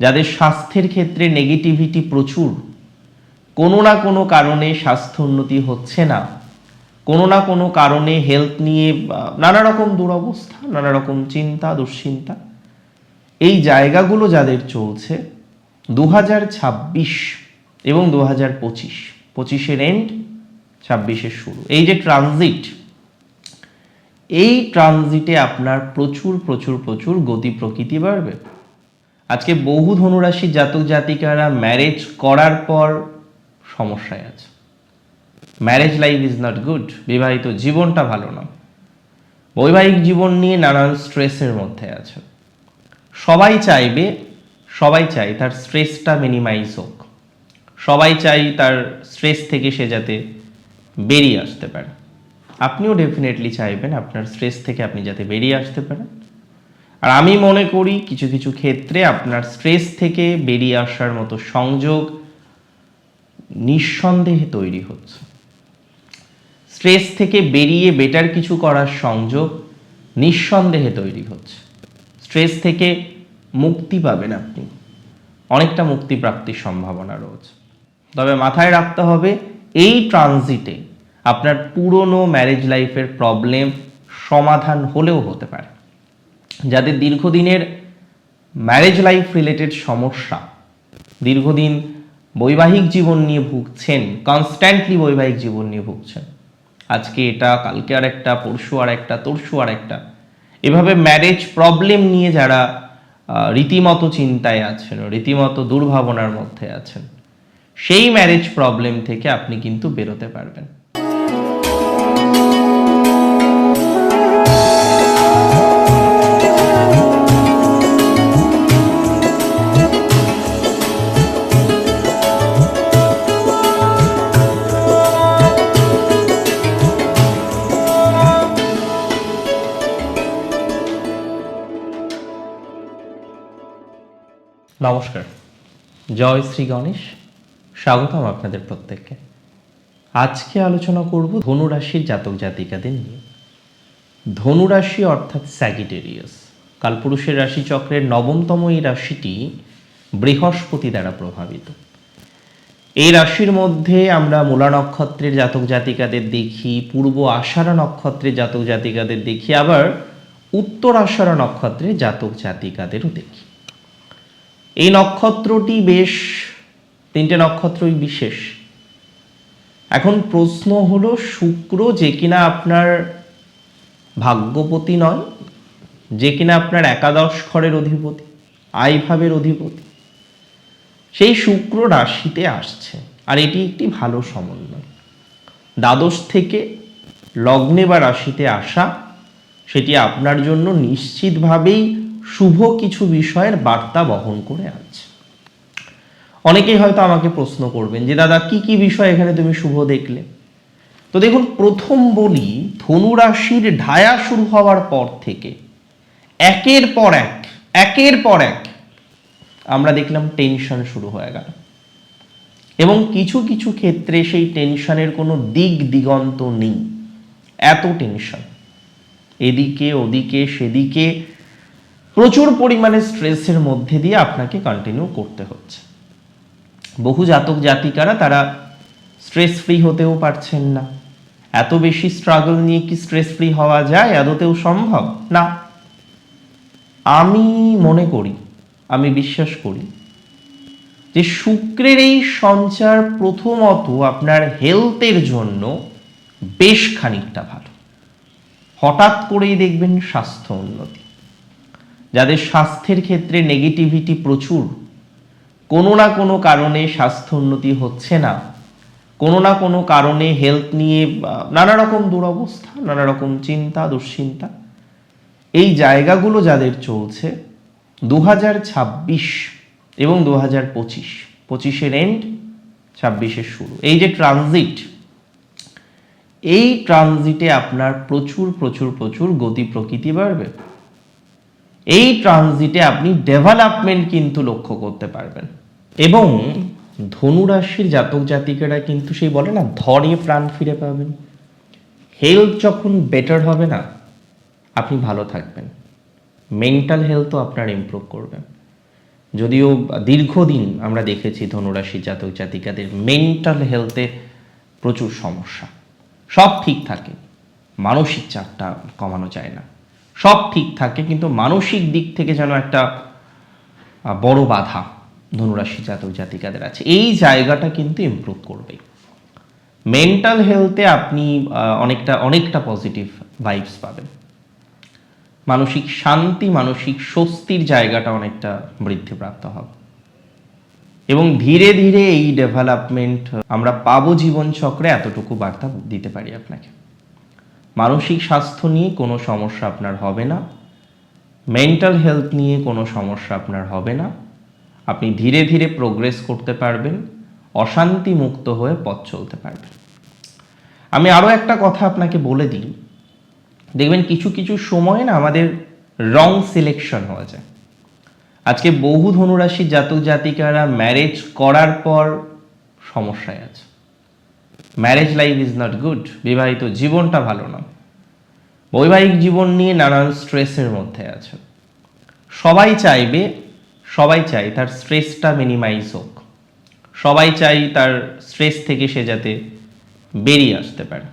যাদের স্বাস্থ্যের ক্ষেত্রে নেগেটিভিটি প্রচুর, কোনো না কোনো কারণে স্বাস্থ্য উন্নতি হচ্ছে না, কোনো না কোনো কারণে হেলথ নিয়ে নানা রকম দুরবস্থা, নানা রকম চিন্তা, দুশ্চিন্তা। এই জায়গাগুলো যাদের চলছে দু এবং দু হাজার পঁচিশ, পঁচিশের এন্ড ছাব্বিশের শুরু। এই যে ট্রানজিট এই ট্রানজিটে আপনার প্রচুর প্রচুর প্রচুর গতি প্রকৃতি বাড়বে। আজকে বহু ধনুরাশির জাতক জাতিকারা ম্যারেজ করার পর সমস্যায় আছে। Marriage life is not good বিবাহিত জীবনটা ভালো না। বৈবাহিক জীবন নিয়ে নানান স্ট্রেসের মধ্যে আছে সবাই চাইবে, সবাই চাই তার স্ট্রেসটা মিনিমাইজ হোক। সবাই চাই তার স্ট্রেস থেকে সে যাতে বেরিয়ে আসতে পারে। আপনিও ডেফিনেটলি চাইবেন আপনার স্ট্রেস থেকে আপনি যাতে বেরিয়ে আসতে পারেন। আর আমি মনে করি কিছু কিছু ক্ষেত্রে আপনার স্ট্রেস থেকে বেরিয়ে আসার মতো সংযোগ নিঃসন্দেহে তৈরি হচ্ছে। স্ট্রেস থেকে বেরিয়ে বেটার কিছু করার সংযোগ নিঃসন্দেহে তৈরি হচ্ছে। স্ট্রেস থেকে মুক্তি পাবেন আপনি। অনেকটা মুক্তি প্রাপ্তির সম্ভাবনা রয়েছে। তবে মাথায় রাখতে হবে, এই ট্রানজিটে আপনার পুরনো ম্যারেজ লাইফের প্রবলেম সমাধান হলেও হতে পারে। যাদের দীর্ঘদিনের ম্যারেজ লাইফ রিলেটেড সমস্যা, দীর্ঘদিন বৈবাহিক জীবন নিয়ে ভুগছেন কনস্ট্যান্টলি বৈবাহিক জীবন নিয়ে ভুগছেন। আজকে এটা, কালকে আর একটা, পরশু আর একটা, তরশু আর একটা। এভাবে ম্যারেজ প্রবলেম নিয়ে যারা রীতিমতো চিন্তায় আছেন, রীতিমতো দুর্ভাবনার মধ্যে আছেন, সেই ম্যারেজ প্রবলেম থেকে আপনি কিন্তু বেরোতে পারবেন। নমস্কার। জয় শ্রী গণেশ। স্বাগতম আপনাদের প্রত্যেককে। আজকে আলোচনা করব ধনুরাশির জাতক জাতিকাদের নিয়ে। ধনুরাশি অর্থাৎ স্যাগিটেরিয়াস, কালপুরুষের রাশিচক্রের নবমতম এই রাশিটি বৃহস্পতি দ্বারা প্রভাবিত। এই রাশির মধ্যে আমরা মূলা নক্ষত্রের জাতক জাতিকাদের দেখি, পূর্ব আষাঢ়া নক্ষত্রের জাতক জাতিকাদের দেখি, আবার উত্তর আষাঢ়া নক্ষত্রের জাতক জাতিকাদেরও দেখি। এই নক্ষত্রটি বেশ, তিনটে নক্ষত্রই বিশেষ। এখন প্রশ্ন হলো, শুক্র যে কিনা আপনার ভাগ্যপতি নয়, যে কিনা আপনার একাদশ ঘরের অধিপতি আইভাবের অধিপতি, সেই শুক্র রাশিতে আসছে। আর এটি একটি ভালো সমন্বয়। দ্বাদশ থেকে লগ্নে বা রাশিতে আসা, সেটি আপনার জন্য নিশ্চিতভাবেই শুভ কিছু বিষয়ের বার্তা বহন করে আছে অনেকেই হয়তো আমাকে প্রশ্ন করবেন যে, দাদা, কি কি বিষয় এখানে তুমি শুভ দেখলে? তো দেখুন, প্রথম বলি, ধনু রাশির ঢায়া শুরু হওয়ার পর থেকে, একের পর এক, একের পর এক, আমরা দেখলাম টেনশন শুরু হয়ে গেল। এবং কিছু কিছু ক্ষেত্রে সেই টেনশনের কোনো দিক দিগন্ত নেই, এত টেনশন এদিকে, ওদিকে, সেদিকে প্রচুর পরিমাণে স্ট্রেসের মধ্যে দিয়ে আপনাকে কন্টিনিউ করতে হচ্ছে। বহু জাতক জাতিকারা তারা স্ট্রেস ফ্রি হতেও পারছেন না। এত বেশি স্ট্রাগল নিয়ে কি স্ট্রেস ফ্রি হওয়া যায়? আদতেও সম্ভব? না। আমি মনে করি, আমি বিশ্বাস করি যে শুক্রের এই সঞ্চার প্রথমত আপনার হেলথের জন্য বেশ খানিকটা ভালো। হঠাৎ করেই দেখবেন স্বাস্থ্য উন্নতি। যাদের স্বাস্থ্যের ক্ষেত্রে নেগেটিভিটি প্রচুর, কোনো না কোনো কারণে স্বাস্থ্য উন্নতি হচ্ছে না। কোনো না কোনো কারণে হেলথ নিয়ে নানা রকম দুরবস্থা, নানা রকম চিন্তা, দুশ্চিন্তা। এই জায়গাগুলো যাদের চলছে দু এবং দু হাজার পঁচিশ, পঁচিশের এন্ড ছাব্বিশের শুরু। এই যে ট্রানজিট এই ট্রানজিটে আপনার প্রচুর প্রচুর প্রচুর গতি প্রকৃতি বাড়বে। এই ট্রানজিটে আপনি ডেভেলপমেন্ট কিন্তু লক্ষ্য করতে পারবেন। এবং ধনুরাশির জাতক জাতিকেরা কিন্তু সেই বলে না, ধরে প্রাণ ফিরে পাবেন। হেলথ যখন বেটার হবে না, আপনি ভালো থাকবেন। মেন্টাল হেলথও আপনার ইমপ্রুভ করবেন যদিও দীর্ঘদিন আমরা দেখেছি ধনুরাশি জাতক জাতিকাদের মেন্টাল হেলথে প্রচুর সমস্যা। সব ঠিক থাকে। মানসিক চাপটা কমানো যায় না। সব ঠিক থাকে, কিন্তু মানসিক দিক থেকে যেন একটা বড় বাধা ধনুরাশি জাতক জাতিকাদের আছে। এই জায়গাটা কিন্তু ইমপ্রুভ করবে। মেন্টাল হেলথে আপনি অনেকটা অনেকটা পজিটিভ ভাইবস পাবেন। মানসিক শান্তি, মানসিক স্বস্তির জায়গাটা অনেকটা বৃদ্ধিপ্রাপ্ত হবে। এবং ধীরে ধীরে এই ডেভেলপমেন্ট আমরা পাবো জীবন চক্রে এতটুকু বার্তা দিতে পারি আপনাকে। মানসিক স্বাস্থ্য নিয়ে কোনো সমস্যা আপনার হবে না। মেন্টাল হেলথ নিয়ে কোনো সমস্যা আপনার হবে না। আপনি ধীরে ধীরে প্রোগ্রেস করতে পারবেন, অশান্তি মুক্ত হয়ে পথ চলতে পারবেন। আমি আরও একটা কথা আপনাকে বলে দিই। দেখবেন কিছু কিছু সময় না আমাদের রং সিলেকশন হয়ে যায়। আজকে বহু ধনুরাশি জাতক জাতিকারা ম্যারেজ করার পর সমস্যায় আছে। Marriage life is not good বিবাহিত জীবনটা ভালো না। বৈবাহিক জীবন নিয়ে নানান স্ট্রেসের মধ্যে আছে সবাই চাইবে, সবাই চাই তার স্ট্রেসটা মিনিমাইজ হোক। সবাই চাই তার স্ট্রেস থেকে সে যাতে বেরিয়ে আসতে পারে।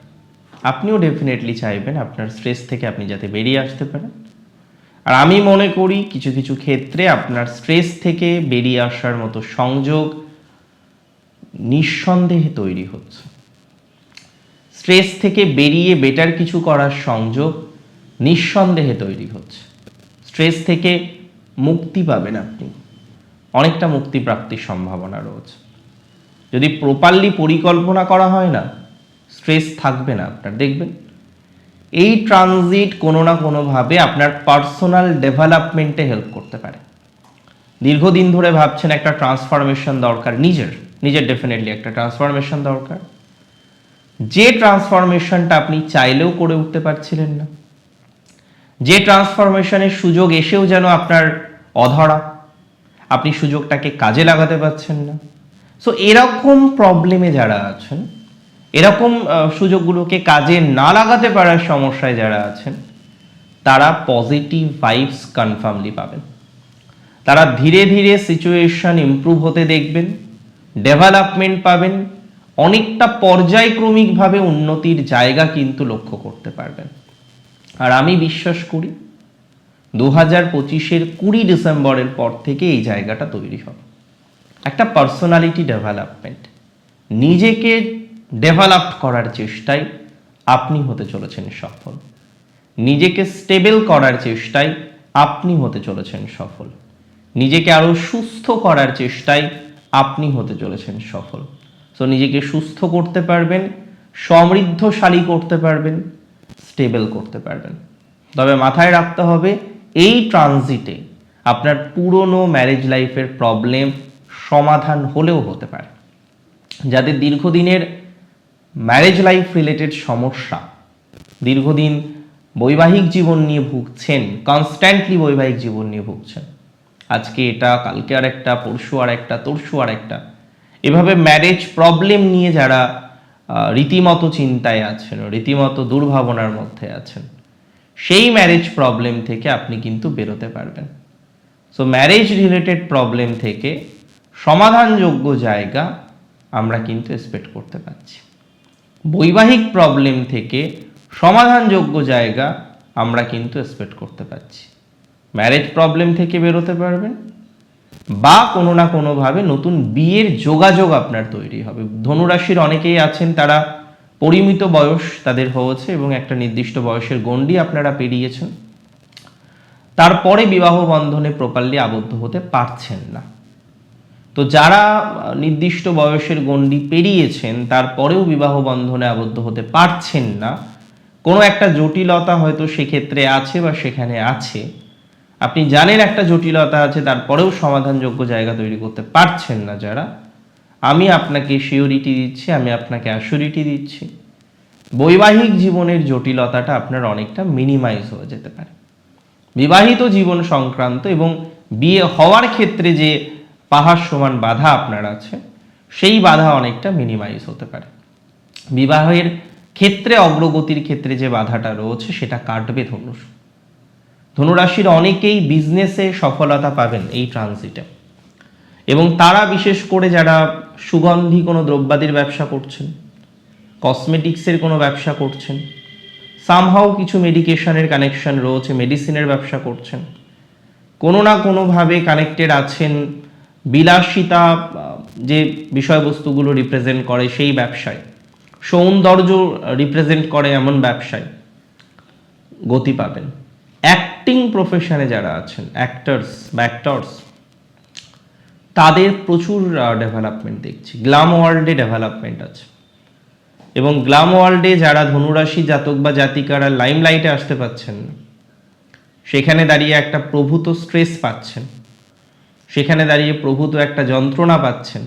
আপনিও ডেফিনেটলি চাইবেন আপনার স্ট্রেস থেকে আপনি যাতে বেরিয়ে আসতে পারেন। আর আমি মনে করি কিছু কিছু ক্ষেত্রে আপনার স্ট্রেস থেকে বেরিয়ে আসার মতো সংযোগ নিঃসন্দেহে তৈরি হচ্ছে। স্ট্রেস থেকে বেরিয়ে বেটার কিছু করার সংযোগ নিঃসন্দেহে তৈরি হচ্ছে। স্ট্রেস থেকে মুক্তি পাবেন আপনি। অনেকটা মুক্তি প্রাপ্তির সম্ভাবনা রয়েছে। যদি প্রপারলি পরিকল্পনা করা হয় না স্ট্রেস থাকবে না আপনার। দেখবেন, এই ট্রানজিট কোনো না কোনোভাবে আপনার পার্সোনাল ডেভেলপমেন্টে হেল্প করতে পারে। দীর্ঘদিন ধরে ভাবছেন একটা ট্রান্সফরমেশন দরকার, নিজের নিজের ডেফিনেটলি একটা ট্রান্সফরমেশন দরকার। যে ট্রান্সফরমেশনটা আপনি চাইলেও করে উঠতে পারছিলেন না। যে ট্রান্সফরমেশনের সুযোগ এসেও যেন আপনার অধরা। আপনি সুযোগটাকে কাজে লাগাতে পারছেন না। সো এরকম প্রবলেমে যারা আছেন, এরকম সুযোগগুলোকে কাজে না লাগাতে পারার সমস্যায় যারা আছেন, তারা পজিটিভ ভাইবস কনফার্মলি পাবেন। তারা ধীরে ধীরে সিচুয়েশন ইমপ্রুভ হতে দেখবেন ডেভেলপমেন্ট পাবেন অনেকটা পর্যায়ক্রমিকভাবে উন্নতির জায়গা কিন্তু লক্ষ্য করতে পারবেন। আর আমি বিশ্বাস করি দু হাজার পঁচিশের কুড়ি ডিসেম্বরের পর থেকে এই জায়গাটা তৈরি হবে। একটা পার্সোনালিটি ডেভেলপমেন্ট। নিজেকে ডেভেলপ করার চেষ্টায় আপনি হতে চলেছেন সফল। নিজেকে স্টেবল করার চেষ্টায় আপনি হতে চলেছেন সফল। নিজেকে আরও সুস্থ করার চেষ্টায় আপনি হতে চলেছেন সফল। সো নিজেকে সুস্থ করতে পারবেন, সমৃদ্ধশালী করতে পারবেন স্টেবল করতে পারবেন। তবে মাথায় রাখতে হবে, এই ট্রানজিটে আপনার পুরনো ম্যারেজ লাইফের প্রবলেম সমাধান হলেও হতে পারে। যাদের দীর্ঘদিনের ম্যারেজ লাইফ রিলেটেড সমস্যা, দীর্ঘদিন বৈবাহিক জীবন নিয়ে ভুগছেন কনস্ট্যান্টলি বৈবাহিক জীবন নিয়ে ভুগছেন। আজকে এটা, কালকে আর একটা পরশু আর একটা তরশু আর একটা এভাবে ম্যারেজ প্রবলেম নিয়ে যারা রীতিমতো চিন্তায় আছেন রীতিমতো দুর্ভাবনার মধ্যে আছেন, সেই ম্যারেজ প্রবলেম থেকে আপনি কিন্তু বেরোতে পারবেন। সো ম্যারেজ রিলেটেড প্রবলেম থেকে সমাধানযোগ্য জায়গা আমরা কিন্তু এক্সপেক্ট করতে পারছি। বৈবাহিক প্রবলেম থেকে সমাধানযোগ্য জায়গা আমরা কিন্তু এক্সপেক্ট করতে পারছি। ম্যারেজ প্রবলেম থেকে বেরোতে পারবেন। বা কোনো না কোনোভাবে নতুন বিয়ের যোগাযোগ আপনার তৈরি হবে। ধনুরাশির অনেকেই আছেন, তারা পরিমিত বয়স তাদের হয়েছে এবং একটা নির্দিষ্ট বয়সের গণ্ডি আপনারা পেরিয়েছেন। তারপরে বিবাহ বন্ধনে প্রপারলি আবদ্ধ হতে পারছেন না। তো যারা নির্দিষ্ট বয়সের গণ্ডি পেরিয়েছেন, তারপরেও বিবাহ বন্ধনে আবদ্ধ হতে পারছেন না, কোনো একটা জটিলতা হয়তো সেক্ষেত্রে আছে বা সেখানে আছে। আপনি জানেন একটা জটিলতা আছে, তারপরেও সমাধানযোগ্য জায়গা তৈরি করতে পারছেন না যারা। আমি আপনাকে সিওরিটি দিচ্ছি, আমি আপনাকে অ্যাসিউরিটি দিচ্ছি। বৈবাহিক জীবনের জটিলতাটা আপনার অনেকটা মিনিমাইজ হয়ে যেতে পারে। বিবাহিত জীবন সংক্রান্ত এবং বিয়ে হওয়ার ক্ষেত্রে যে পাহাড় সমান বাধা আপনার আছে, সেই বাধা অনেকটা মিনিমাইজ হতে পারে। বিবাহের ক্ষেত্রে, অগ্রগতির ক্ষেত্রে যে বাধাটা রয়েছে, সেটা কাটবে ধনুর ধনুরাশির অনেকেই বিজনেসে সফলতা পাবেন এই ট্রানজিটে এবং তারা বিশেষ করে যারা সুগন্ধি কোনো দ্রব্যাদির ব্যবসা করছেন কসমেটিক্সের কোনো ব্যবসা করছেন সামহাও কিছু মেডিকেশনের কানেকশন রয়েছে মেডিসিনের ব্যবসা করছেন, কোনো না কোনোভাবে কানেক্টেড আছেন বিলাসিতা, যে বিষয়বস্তুগুলো রিপ্রেজেন্ট করে সেই ব্যবসায়। সৌন্দর্য রিপ্রেজেন্ট করে এমন ব্যবসায় গতি পাবেন। অ্যাক্টিং প্রফেশনে যারা আছেন অ্যাক্টার্স বা অ্যাক্টরস তাদের প্রচুর ডেভেলপমেন্ট দেখছি। গ্লাম ওয়ার্ল্ডে ডেভেলপমেন্ট আছে। এবং গ্লাম ওয়ার্ল্ডে যারা ধনুরাশি জাতক বা জাতিকারা লাইমলাইটে আসতে পাচ্ছেন না সেখানে দাঁড়িয়ে একটা প্রভূত স্ট্রেস পাচ্ছেন। সেখানে দাঁড়িয়ে প্রভূত একটা যন্ত্রণা পাচ্ছেন।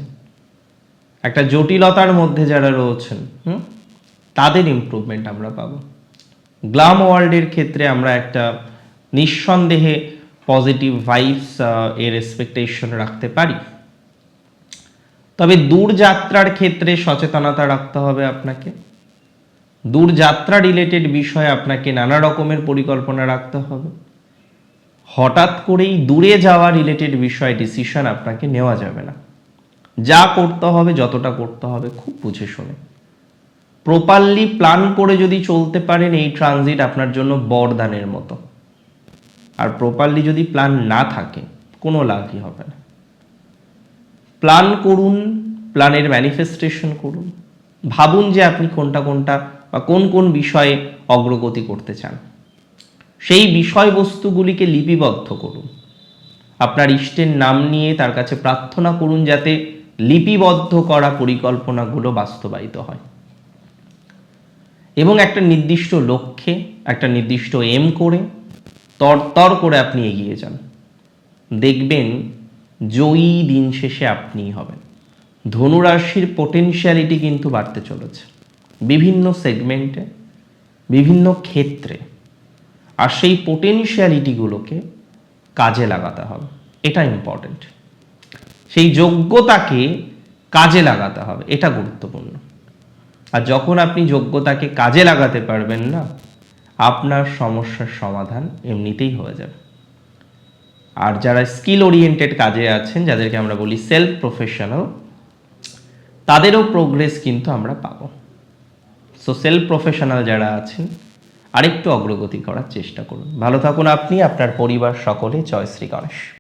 একটা জটিলতার মধ্যে যারা রয়েছেন, হুম? তাদের ইমপ্রুভমেন্ট আমরা পাবো। গ্লাম ওয়ার্ল্ডের ক্ষেত্রে আমরা একটা নিঃসন্দেহে পজিটিভ ভাইবস এর এক্সপেকটেশন রাখতে পারি। তবে দূরযাত্রার ক্ষেত্রে সচেতনতা রাখতে হবে আপনাকে। দূরযাত্রা রিলেটেড বিষয়ে আপনাকে নানা রকমের পরিকল্পনা রাখতে হবে। হঠাৎ করেই দূরে যাওয়া রিলেটেড বিষয়ে ডিসিশন আপনাকে নেওয়া যাবে না। যা করতে হবে, যতটা করতে হবে, খুব বুঝে শুনে। প্রপারলি প্ল্যান করে যদি চলতে পারেন, এই ট্রানজিট আপনার জন্য বরদানের মতো। আর প্রপারলি যদি প্ল্যান না থাকে, কোনো লাভই হবে না। প্ল্যান করুন প্ল্যানের ম্যানিফেস্টেশন করুন। ভাবুন যে আপনি কোনটা কোনটা বা কোন কোন বিষয়ে অগ্রগতি করতে চান। সেই বিষয়বস্তুগুলিকে লিপিবদ্ধ করুন। আপনার ইষ্টের নাম নিয়ে তার কাছে প্রার্থনা করুন যাতে লিপিবদ্ধ করা পরিকল্পনাগুলো বাস্তবায়িত হয়। এবং একটা নির্দিষ্ট লক্ষ্যে, একটা নির্দিষ্ট এম করে, তরতর করে আপনি এগিয়ে যান। দেখবেন জয়ী দিন শেষে আপনিই হবেন। ধনুরাশির পোটেনশিয়ালিটি কিন্তু বাড়তে চলেছে। বিভিন্ন সেগমেন্টে বিভিন্ন ক্ষেত্রে। আর সেই পোটেনশিয়ালিটিগুলোকে কাজে লাগাতে হবে। এটা ইম্পর্টেন্ট সেই যোগ্যতাকে কাজে লাগাতে হবে। এটা গুরুত্বপূর্ণ। আর যখন আপনি যোগ্যতাকে কাজে লাগাতে পারবেন না, আপনার সমস্যার সমাধান এমনিতেই হয়ে যাবে। আর যারা স্কিল ওরিয়েন্টেড কাজে আছেন, যাদেরকে আমরা বলি সেলফ প্রফেশনাল তাদেরও প্রোগ্রেস কিন্তু আমরা পাবো। সো সেলফ প্রফেশনাল যারা আছেন, আরেকটু অগ্রগতি করার চেষ্টা করুন। ভালো থাকুন আপনি, আপনার পরিবার সকলে। জয় শ্রী গণেশ।